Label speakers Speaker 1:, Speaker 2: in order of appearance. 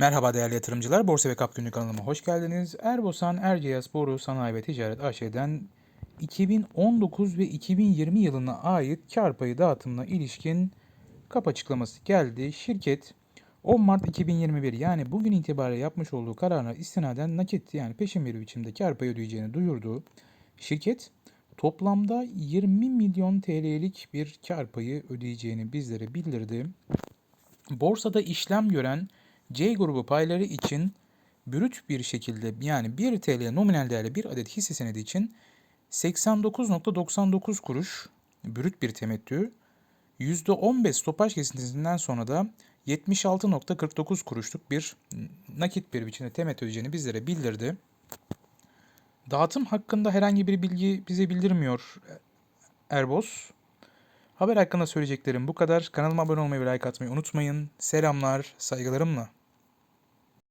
Speaker 1: Merhaba değerli yatırımcılar. Borsa ve Kap Günlük kanalıma hoş geldiniz. Erbosan Erciyes Boru Sanayi ve Ticaret AŞ'den 2019 ve 2020 yılına ait kar payı dağıtımına ilişkin kap açıklaması geldi. Şirket 10 Mart 2021 yani bugün itibariyle yapmış olduğu kararına istinaden nakit yani peşin bir biçimde kar payı ödeyeceğini duyurdu. Şirket toplamda 20 milyon TL'lik bir kar payı ödeyeceğini bizlere bildirdi. Borsada işlem gören C grubu payları için brüt bir şekilde yani 1 TL nominal değerli bir adet hisse senedi için 89.99 kuruş brüt bir temettü, %15 stopaj kesintisinden sonra da 76.49 kuruşluk bir nakit bir biçimde temettü ödeyeceğini bizlere bildirdi. Dağıtım hakkında herhangi bir bilgi bize bildirmiyor Erbos. Haber hakkında söyleyeceklerim bu kadar. Kanalıma abone olmayı ve like atmayı unutmayın. Selamlar, saygılarımla.